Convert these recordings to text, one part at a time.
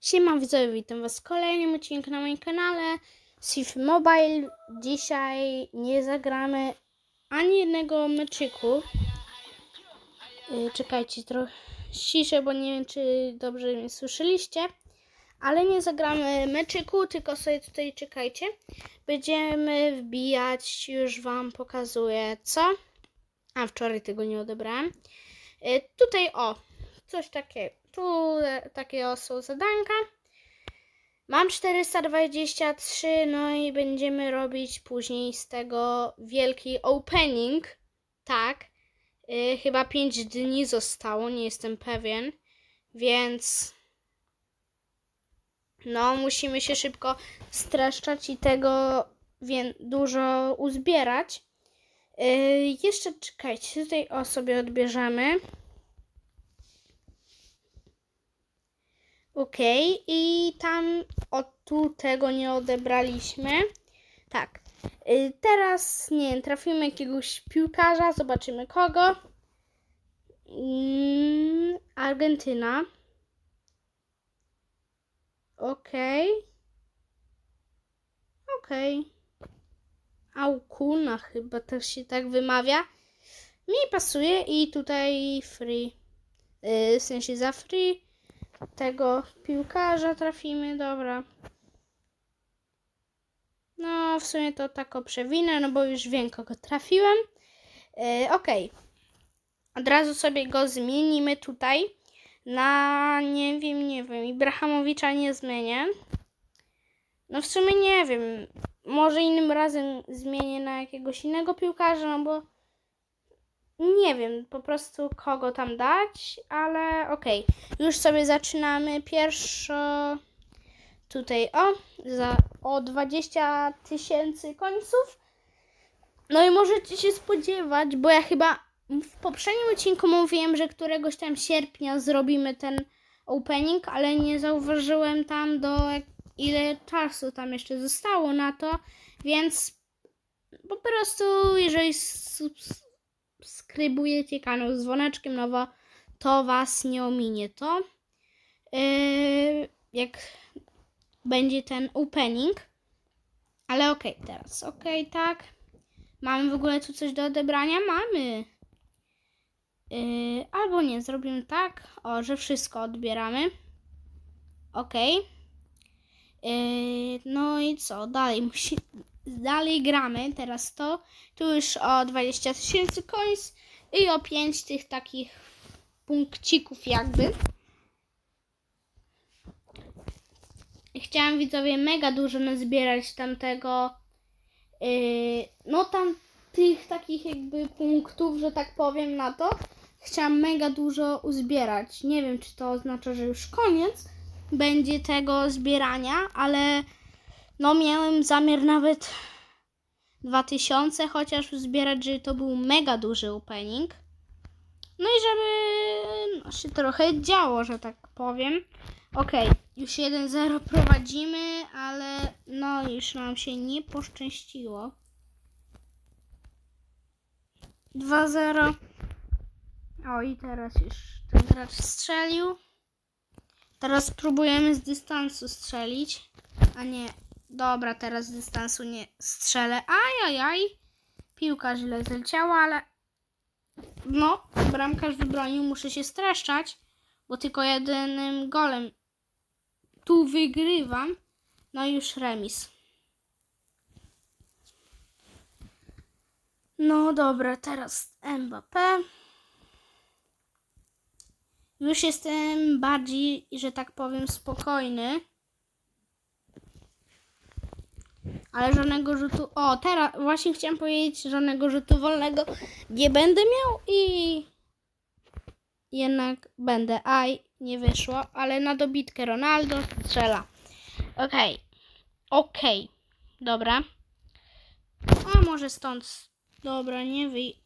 Siema widzowie, witam was w kolejnym odcinku na moim kanale Sif Mobile. Dzisiaj nie zagramy ani jednego meczyku. Yy, Czekajcie trochę ciszę, bo nie wiem czy dobrze mnie słyszeliście. Ale nie zagramy meczyku, tylko sobie tutaj czekajcie. Będziemy wbijać, już wam pokazuję co. A wczoraj tego nie odebrałem. Yy, Tutaj o, coś takiego. Tu e, takie są zadanka. Mam 423, no i będziemy robić później z tego wielki opening. Tak. Y, chyba 5 dni zostało, nie jestem pewien. Więc no, musimy się szybko streszczać i tego dużo uzbierać. Y, jeszcze czekajcie, tutaj o sobie odbierzemy. Okej, i tam o tu tego nie odebraliśmy. Tak. Y, teraz nie wiem, trafimy jakiegoś piłkarza, zobaczymy kogo. Mm, Argentyna. Okej. Okej. Aukuna chyba też się tak wymawia. Mi pasuje i tutaj free. Y, w sensie za free tego piłkarza trafimy, dobra. No, w sumie to tako przewinę, no bo już wiem, kogo trafiłem. Yy, Okej. Od razu sobie go zmienimy tutaj na, nie wiem, nie wiem, Ibrahimowicza nie zmienię. No w sumie nie wiem, może innym razem zmienię na jakiegoś innego piłkarza, no bo nie wiem po prostu kogo tam dać, ale okej. Już sobie zaczynamy pierwszo tutaj o, za, o 20 tysięcy końców. No i możecie się spodziewać, bo ja chyba w poprzednim odcinku mówiłem, że któregoś tam sierpnia zrobimy ten opening, ale nie zauważyłem tam do ile czasu tam jeszcze zostało na to, więc po prostu jeżeli subskrybujecie kanał z dzwoneczkiem nowo, to Was nie ominie to. Yy, jak będzie ten opening. Ale okej, teraz okej, tak. Mamy w ogóle tu coś do odebrania? Mamy. Yy, albo nie, zrobimy tak, o, że wszystko odbieramy. Okej. Yy, no i co? Dalej musi... Dalej gramy, teraz to. Tu już o 20 tysięcy coins i o 5 tych takich punkcików jakby. Chciałam widzowie mega dużo nazbierać tamtego, yy, no tam tych takich jakby punktów, że tak powiem na to. Chciałam mega dużo uzbierać. Nie wiem, czy to oznacza, że już koniec będzie tego zbierania, ale no miałem zamiar nawet 2000 chociaż zbierać, że to był mega duży opening. No i żeby no, się trochę działo, że tak powiem. Okej, już 1-0 prowadzimy, ale no już nam się nie poszczęściło. 2-0. O i teraz już ten gracz strzelił. Teraz spróbujemy z dystansu strzelić. A nie, dobra, teraz z dystansu nie strzelę. Ajajaj. Piłka źle zleciała, ale no, bramkarz wybronił, muszę się streszczać, bo tylko jedynym golem tu wygrywam. No i już remis. No dobra, teraz Mbappé. Już jestem bardziej, że tak powiem, spokojny. Ale żadnego rzutu. O, teraz właśnie chciałam powiedzieć, żadnego rzutu wolnego nie będę miał i jednak będę. Aj, nie wyszło, ale na dobitkę Ronaldo strzela. Okej. Okej. Dobra. A może stąd. Dobra, nie wyj.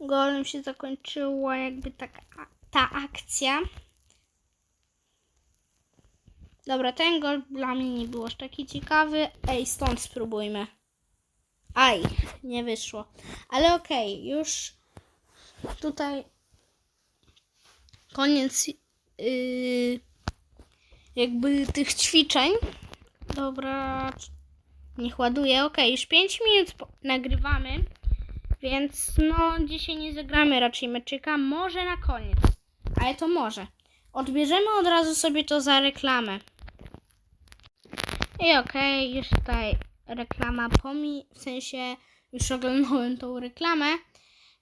Golem się zakończyła jakby taka ta akcja. Dobra, ten gol dla mnie nie był aż taki ciekawy. Ej, stąd spróbujmy. Aj, nie wyszło. Ale okej, już tutaj koniec yy, jakby tych ćwiczeń. Dobra, niech ładuje. Ok, już 5 minut nagrywamy, więc no dzisiaj nie zagramy raczej meczyka. Może na koniec, ale to może. Odbierzemy od razu sobie to za reklamę. I okej, już tutaj reklama pomi, w sensie już oglądałem tą reklamę.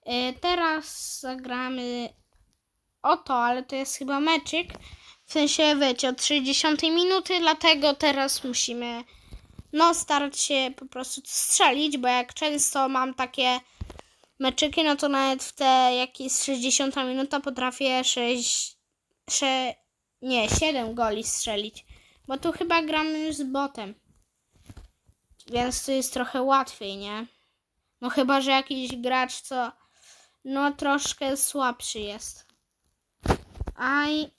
E, teraz zagramy o to, ale to jest chyba meczyk. W sensie, wiecie, od 60 minuty, dlatego teraz musimy no starać się po prostu strzelić, bo jak często mam takie meczyki, no to nawet w te jak jest 60 minuta potrafię 6, 6 nie, 7 goli strzelić. Bo tu chyba gramy już z botem. Więc to jest trochę łatwiej, nie? No chyba, że jakiś gracz, co no troszkę słabszy jest. Aj.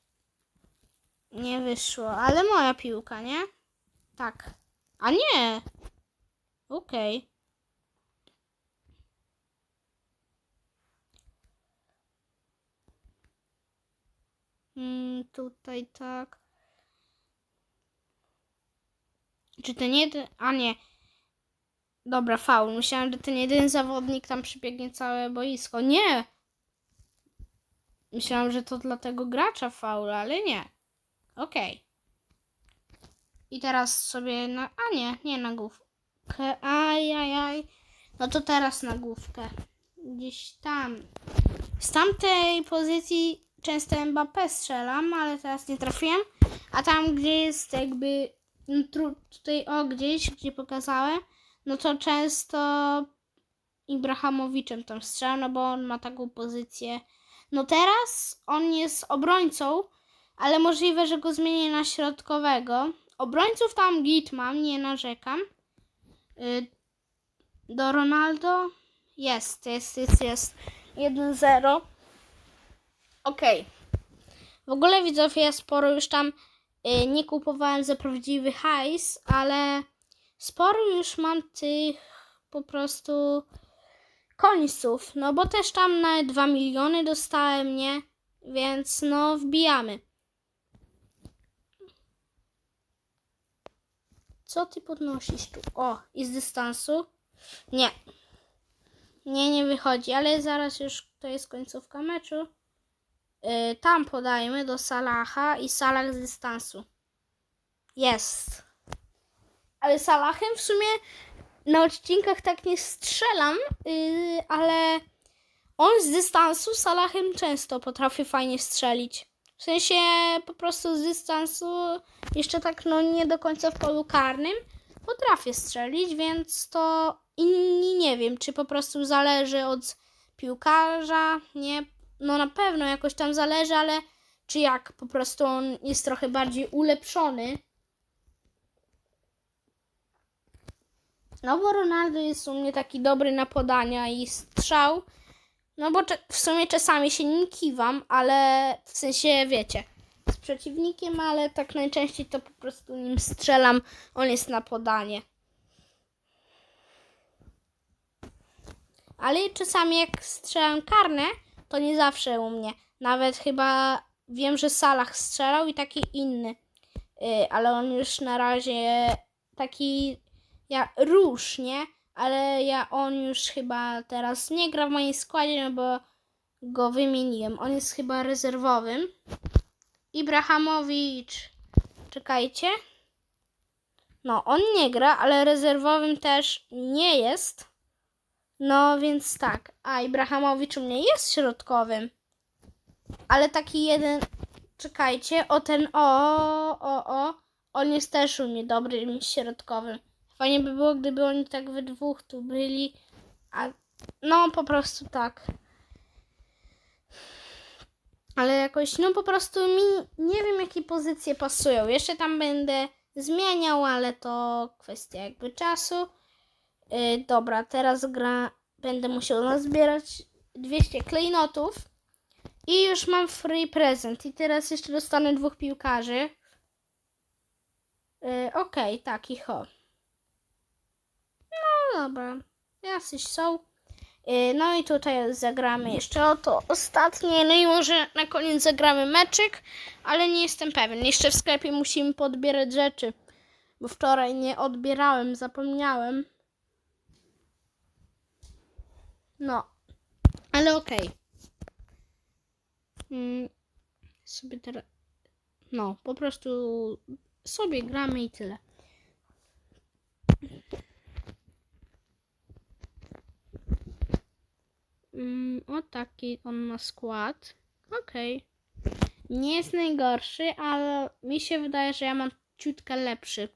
Nie wyszło, ale moja piłka, nie? Tak. A nie. Okej. Mm, tutaj tak. Czy ten jeden. A nie. Dobra, faul. Myślałem, że ten jeden zawodnik tam przybiegnie całe boisko. Nie! Myślałam, że to dla tego gracza faul, ale nie. Okej. I teraz sobie na. A nie, nie na główkę. Ajajaj. No to teraz na główkę. Gdzieś tam. Z tamtej pozycji często Mbappé strzelam, ale teraz nie trafiłem. A tam, gdzie jest jakby no, tutaj o gdzieś, gdzie pokazałem, no to często Ibrahamowiczem tam strzelam, no bo on ma taką pozycję. No teraz on jest obrońcą, ale możliwe, że go zmienię na środkowego. Obrońców tam git mam, nie narzekam. Y, Do Ronaldo jest, jest, jest, jest. 1-0. Okej. W ogóle widzowie, ja sporo już tam y, nie kupowałem za prawdziwy hajs, ale sporo już mam tych po prostu końców, no bo też tam na 2 miliony dostałem, nie? Więc no wbijamy. Co ty podnosisz tu? O, i z dystansu? Nie. Nie, nie wychodzi, ale zaraz już to jest końcówka meczu. Yy, tam podajmy do Salaha i Salah z dystansu. Jest. Ale Salahem w sumie na odcinkach tak nie strzelam, yy, ale on z dystansu Salahem często potrafi fajnie strzelić. W sensie po prostu z dystansu, jeszcze tak no nie do końca w polu karnym, potrafię strzelić, więc to inni nie wiem, czy po prostu zależy od piłkarza, nie, no na pewno jakoś tam zależy, ale czy jak po prostu on jest trochę bardziej ulepszony. No bo Ronaldo jest u mnie taki dobry na podania i strzał. No bo w sumie czasami się nim kiwam, ale w sensie wiecie, z przeciwnikiem, ale tak najczęściej to po prostu nim strzelam. On jest na podanie. Ale czasami jak strzelam karne, to nie zawsze u mnie. Nawet chyba wiem, że Salah strzelał i taki inny. Yy, ale on już na razie taki ja róż, nie? Ale ja on już chyba teraz nie gra w moim składzie, no bo go wymieniłem. On jest chyba rezerwowym. Ibrahamowicz. Czekajcie. No, on nie gra, ale rezerwowym też nie jest. No więc tak. A Ibrahamowicz u mnie jest środkowym. Ale taki jeden. Czekajcie, o ten o, o, o. On jest też u mnie dobrym środkowym. Fajnie by było, gdyby oni tak we dwóch tu byli. A no po prostu tak. Ale jakoś, no po prostu mi nie wiem jakie pozycje pasują. Jeszcze tam będę zmieniał, ale to kwestia jakby czasu. Yy, dobra, teraz gra. Będę musiał nazbierać 200 klejnotów. I już mam free prezent. I teraz jeszcze dostanę dwóch piłkarzy. Yy, Okej, tak, i ho. No dobra, jacyś są. Yy, No i tutaj zagramy jeszcze o to ostatnie. No i może na koniec zagramy meczyk, ale nie jestem pewien. Jeszcze w sklepie musimy podbierać rzeczy, bo wczoraj nie odbierałem, zapomniałem. No, ale okej. Mm, sobie teraz. No, po prostu sobie gramy i tyle. Mm, o taki on ma skład. Okej. Nie jest najgorszy, ale mi się wydaje, że ja mam ciutkę lepszy.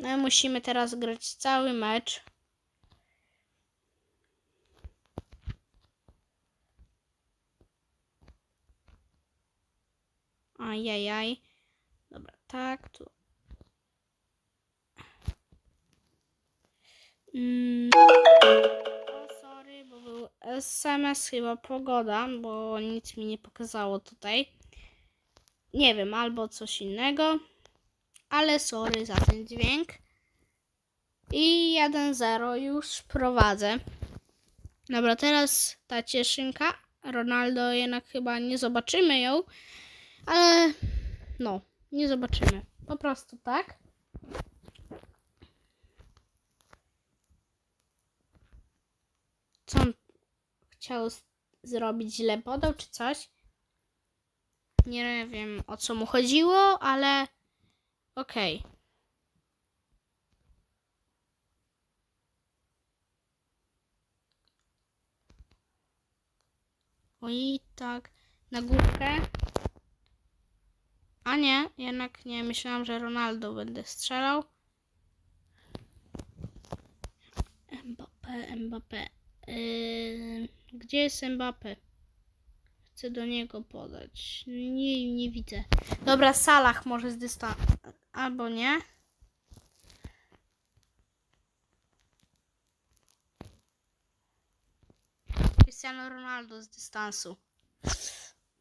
No, musimy teraz grać cały mecz. Ajajaj. Dobra, tak, tu. Mm. O, sorry, bo był SMS chyba pogoda, bo nic mi nie pokazało tutaj. Nie wiem, albo coś innego. Ale sorry za ten dźwięk. I 1-0 już prowadzę. Dobra, teraz ta cieszynka. Ronaldo jednak chyba nie zobaczymy ją. Ale no, nie zobaczymy. Po prostu tak. Co on chciał zrobić? Źle podał czy coś? Nie wiem o co mu chodziło, ale okej. Oj, tak, na górkę. A nie, jednak nie. Myślałam, że Ronaldo będę strzelał. Mbappé, Mbappé. Yy, gdzie jest Mbappé? Chcę do niego podać. Nie, nie widzę. Dobra, Salah może z dystansu. Albo nie. Cristiano Ronaldo z dystansu.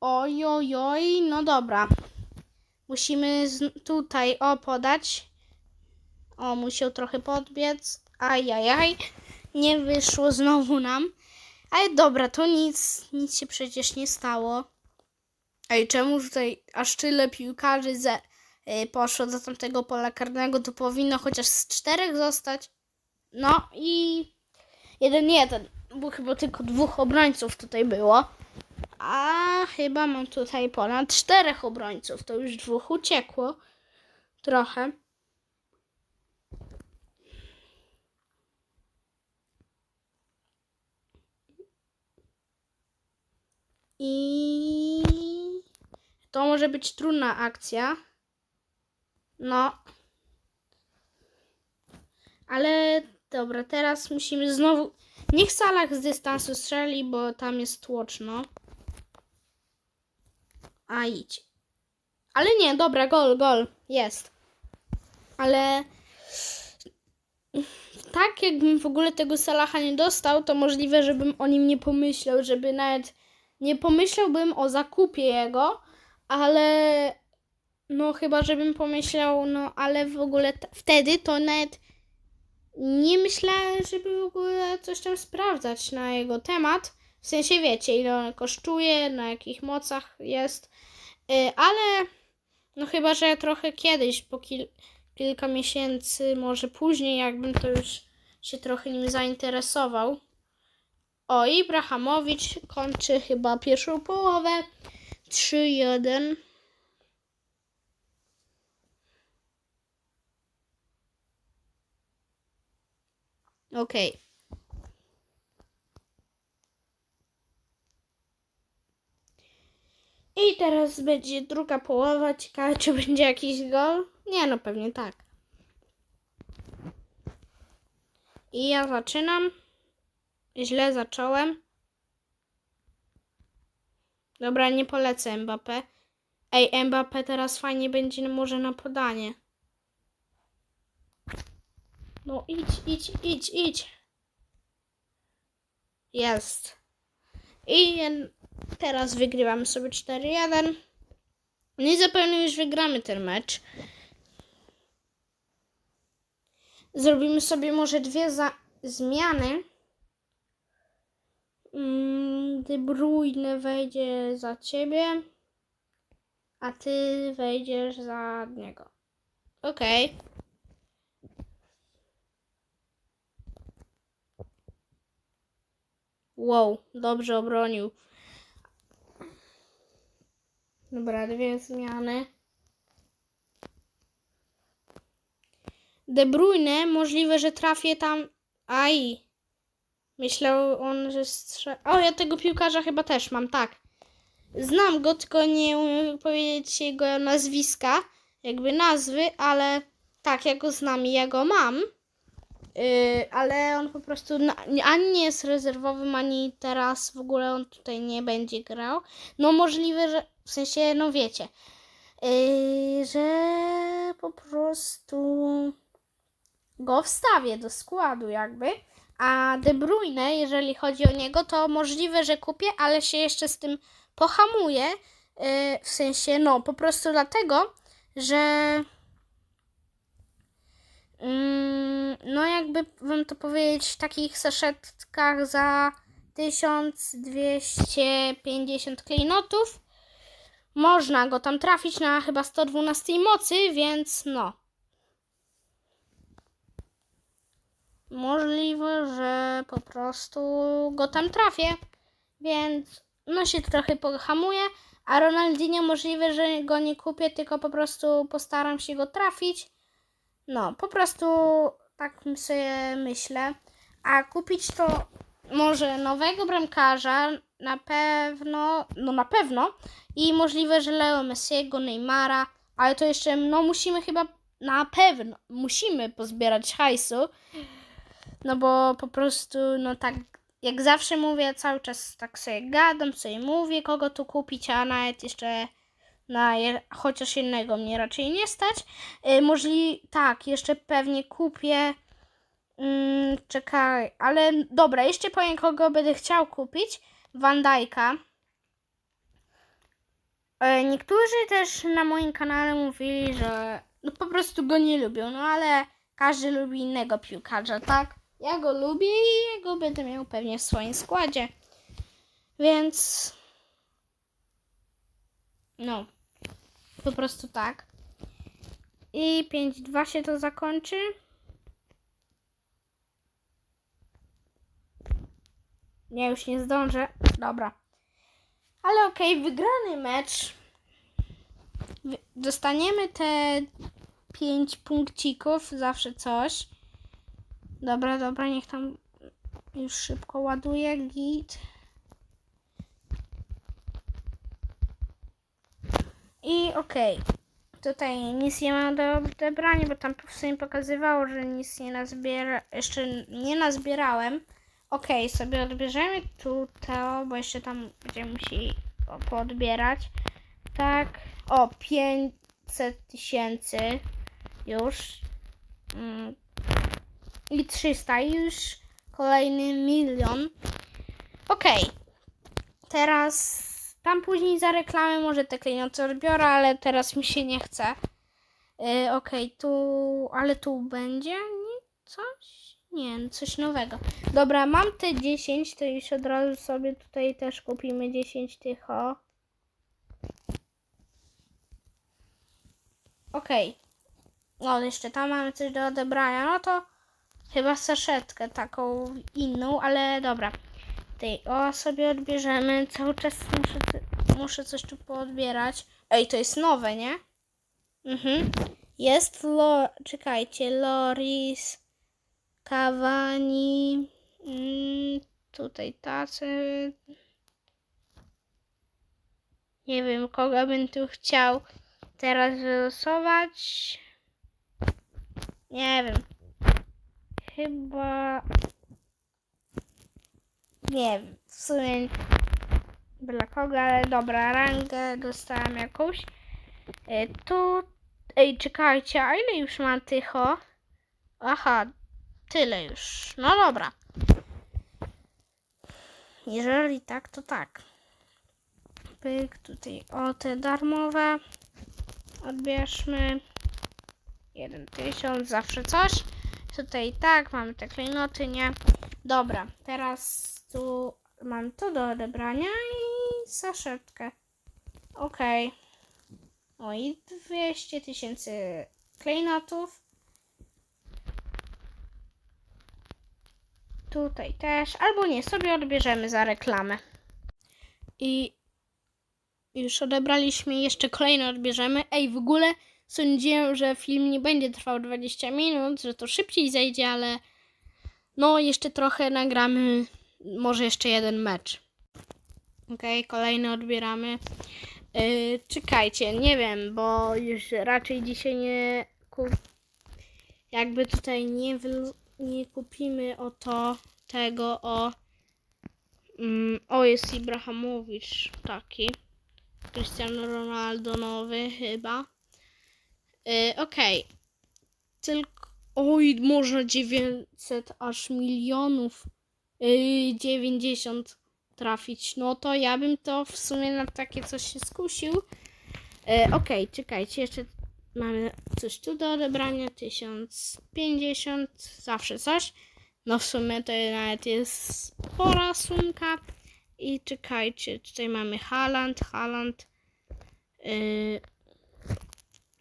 Oj, oj, oj, no dobra. Musimy tutaj o podać. O, musiał trochę podbiec. Ajajaj. Nie wyszło znowu nam. Ale dobra, to nic, nic się przecież nie stało. Ej, czemu tutaj aż tyle piłkarzy ze, y, poszło do tamtego pola karnego? To powinno chociaż z czterech zostać. No i jeden jeden, bo chyba tylko dwóch obrońców tutaj było. A chyba mam tutaj ponad czterech obrońców. To już dwóch uciekło. Trochę. I to może być trudna akcja. No. Ale dobra, teraz musimy znowu. Niech Salah z dystansu strzeli, bo tam jest tłoczno. A idź. Ale nie, dobra, gol, gol. Jest. Ale tak jakbym w ogóle tego Salaha nie dostał, to możliwe, żebym o nim nie pomyślał, żeby nawet nie pomyślałbym o zakupie jego, ale no chyba, żebym pomyślał, no ale w ogóle wtedy to nawet nie myślałem, żeby w ogóle coś tam sprawdzać na jego temat. W sensie wiecie, ile on kosztuje, na jakich mocach jest, Y, ale no chyba, że trochę kiedyś, po kil- kilka miesięcy, może później, jakbym to już się trochę nim zainteresował. O, Ibrahimowicz kończy chyba pierwszą połowę. 3-1. Okej. I teraz będzie druga połowa. Ciekawe, czy będzie jakiś gol? Nie, no pewnie tak. I ja zaczynam. Źle zacząłem. Dobra, nie polecę Mbappé. Ej, Mbappé teraz fajnie będzie może na podanie. No idź, idź, idź, idź. Jest. I teraz wygrywamy sobie 4-1. No i zapewne już wygramy ten mecz. Zrobimy sobie może dwie zmiany. Mm, De Bruyne wejdzie za ciebie, a ty wejdziesz za niego. Okej. Wow, dobrze obronił. Dobra, dwie zmiany. De Bruyne, możliwe, że trafię tam. Aj. Myślał on, że strze... O, ja tego piłkarza chyba też mam, tak. Znam go, tylko nie umiem powiedzieć jego nazwiska, jakby nazwy, ale tak, ja go znam i ja go mam. Yy, ale on po prostu na, ani nie jest rezerwowym, ani teraz w ogóle on tutaj nie będzie grał. No możliwe, że w sensie, no wiecie, yy, że po prostu go wstawię do składu jakby. A De Bruyne, jeżeli chodzi o niego, to możliwe, że kupię, ale się jeszcze z tym pohamuję. Yy, w sensie, no po prostu dlatego, że no jakby wam to powiedzieć, w takich saszetkach za 1250 klejnotów można go tam trafić na chyba 112 mocy, więc no. Możliwe, że po prostu go tam trafię, więc no się trochę pohamuję, a Ronaldinho możliwe, że go nie kupię, tylko po prostu postaram się go trafić. No, po prostu tak sobie myślę. A kupić to może nowego bramkarza na pewno, no na pewno. I możliwe, że Leo Messiego, Neymara, ale to jeszcze, no musimy chyba na pewno, musimy pozbierać hajsu. No bo po prostu, no tak, jak zawsze mówię, cały czas tak sobie gadam, sobie mówię, kogo tu kupić, a nawet jeszcze na je, chociaż jednego mnie raczej nie stać. Y, możli, tak, jeszcze pewnie kupię. Mm, czekaj, ale dobra, jeszcze powiem, kogo będę chciał kupić. Van Dijk'a. E, Niektórzy też na moim kanale mówili, że no po prostu go nie lubią, no ale każdy lubi innego piłkarza, tak? Ja go lubię i ja go będę miał pewnie w swoim składzie. Więc no, po prostu tak. I 5-2 się to zakończy. Nie, już nie zdążę. Dobra. Ale okej, wygrany mecz. Dostaniemy te 5 punkcików, zawsze coś. Dobra, dobra, niech tam już szybko ładuje git. I okej. Tutaj nic nie mam do odebrania, bo tam w sumie pokazywało, że nic nie nazbiera, jeszcze nie nazbierałem. Okej, sobie odbierzemy tu to, bo jeszcze tam będziemy musieli o, poodbierać. Tak. O, 500 tysięcy już. Mm. I 300 i już kolejny milion. Okej. Teraz tam później za reklamę może te klejnoty odbiorę, ale teraz mi się nie chce. Yy, Okej, tu, ale tu będzie coś? Nie, coś nowego. Dobra, mam te 10, to już od razu sobie tutaj też kupimy 10 tych o. Okej. No, jeszcze tam mamy coś do odebrania. No to chyba saszetkę taką inną, ale dobra. Tej o sobie odbierzemy. Cały czas muszę, muszę coś tu poodbierać. Ej, to jest nowe, nie? Mhm. Jest lo... Czekajcie, Loris, Cavani, mm, tutaj tacy. Nie wiem, kogo bym tu chciał teraz wylosować. Nie wiem. Chyba... Nie wiem, w sumie dla kogo, ale dobra, rangę dostałam jakąś. E, tu, ej, czekajcie, a ile już mam tych o? Aha, tyle już. No dobra. Jeżeli tak, to tak. Pyk, tutaj o te darmowe. Odbierzmy. 1000, zawsze coś. Tutaj tak, mamy te klejnoty, nie? Dobra, teraz tu mam to do odebrania i saszetkę. Okej. O i 200 tysięcy klejnotów. Tutaj też, albo nie, sobie odbierzemy za reklamę. I już odebraliśmy, jeszcze kolejne odbierzemy. Ej, w ogóle sądziłem, że film nie będzie trwał 20 minut, że to szybciej zejdzie, ale no jeszcze trochę nagramy, może jeszcze jeden mecz. Okej, kolejny odbieramy. Yy, czekajcie, nie wiem, bo już raczej dzisiaj nie kup... jakby tutaj nie, nie kupimy o to tego o mm, o jest Ibrahimowicz taki Cristiano Ronaldo nowy chyba yy, okej. Tylko oj można 900 aż milionów yy, 90 trafić. No to ja bym to w sumie na takie coś się skusił. Yy, okej czekajcie jeszcze mamy coś tu do odebrania. 1050 zawsze coś. No w sumie to nawet jest spora sumka. I czekajcie, tutaj mamy Haaland, Haaland, yy,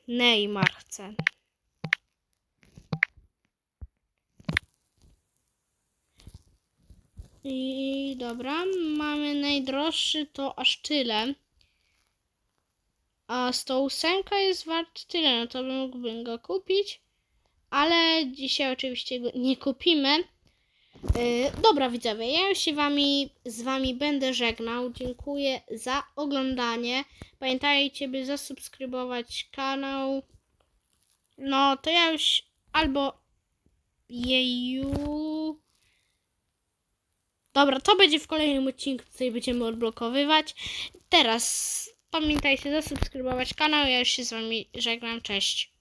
Neymar chce. I dobra, mamy najdroższy to aż tyle. A 108 jest wart tyle, no to mógłbym go kupić. Ale dzisiaj oczywiście go nie kupimy. Yy, dobra widzowie, ja już się wami, z wami będę żegnał. Dziękuję za oglądanie. Pamiętajcie, by zasubskrybować kanał. No to ja już albo jeju. Dobra, to będzie w kolejnym odcinku, tutaj będziemy odblokowywać. Teraz pamiętajcie zasubskrybować kanał. Ja już się z wami żegnam. Cześć.